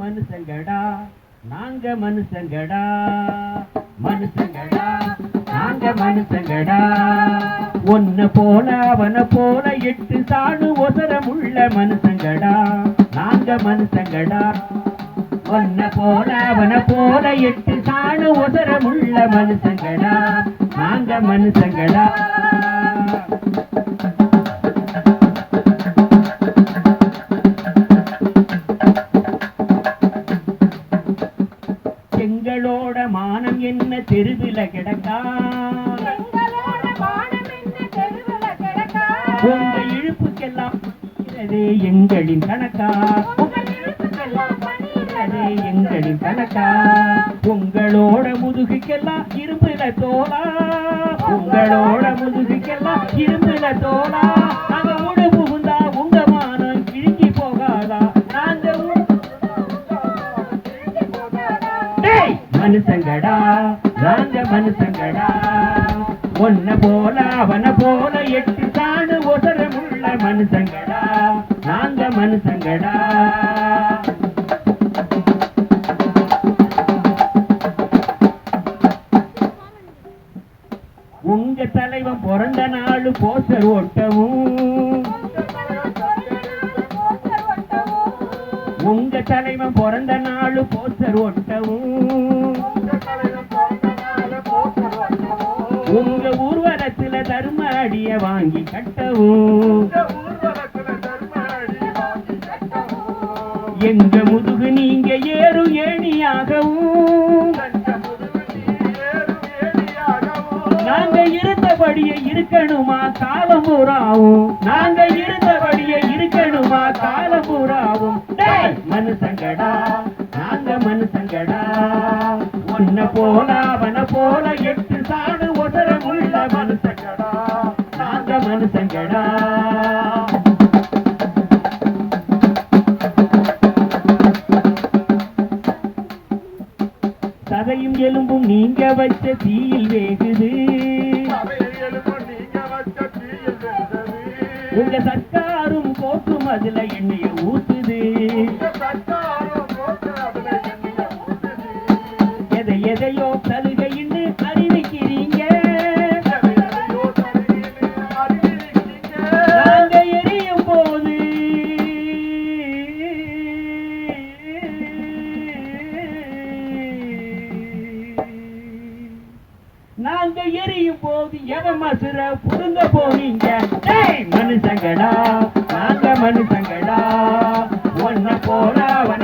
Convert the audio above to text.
மனுஷங்கடா நாங்க மனுஷங்கடா. மனுஷங்கடா நாங்க மனுஷங்கடா. ஒன்ன போல அவன போல எட்டு சாணு ஒசரமுள்ள மனுஷங்கடா. நாங்க மனுஷங்கடா. ஒன்ன போல அவன போல எட்டு சாணு ஒசரமுள்ள மனுஷங்கடா. நாங்க மனுஷங்கடா. தெருவில இழுப்புக்கெல்லாம் இருக்கிறதே எங்களின் கணக்கா எங்களின் கணக்கா உங்களோட முதுகுக்கெல்லாம் இரும்புல தோலா உங்களோட முதுகுக்கெல்லாம் இரும்புல தோலா உடு புகுந்தா உங்க மானம் கிழிஞ்சி போகாதா நாங்க மனுஷங்கடா நாங்க மனுஷங்கடா ஒன்ன போல அவன போல எட்டு சாணு ஒசரமுள்ள மனுஷங்கடா. நாங்க மனுஷங்கடா. உங்க தலைவன் பிறந்த நாள் போஸ்டர் ஓட்டவும் ஒட்டவும், உங்க தலைவன் பிறந்த நாள் போஸ்டர் ஓட்டவும் தர்ம அடிய வாங்கி கட்டவும். எங்க முதுகு நீங்க ஏறும் ஏணியாகவும். நாங்க இருந்தபடியே இருக்கணுமா காலம் பூராவும் நாங்க இருந்தபடியே இருக்கணுமா காலம் பூராவும் டேய், மனுஷங்கடா நாங்க மனுஷங்கடா உன்ன போல அவன போல எட்டு மனுஷங்கடா. சதையும் எலும்பும் நீங்க வச்ச தீயில் வேகுது. உங்க சர்க்காரும் கோக்கும் அதுல எண்ணெய ஊத்துது. எதை எதையோ நாங்க எரியும் போது எவன் மசுர புடுங்க போவீங்க டேய் மனுஷங்கடா நாங்க மனுஷங்கடா ஒன்ன போனா அவன போல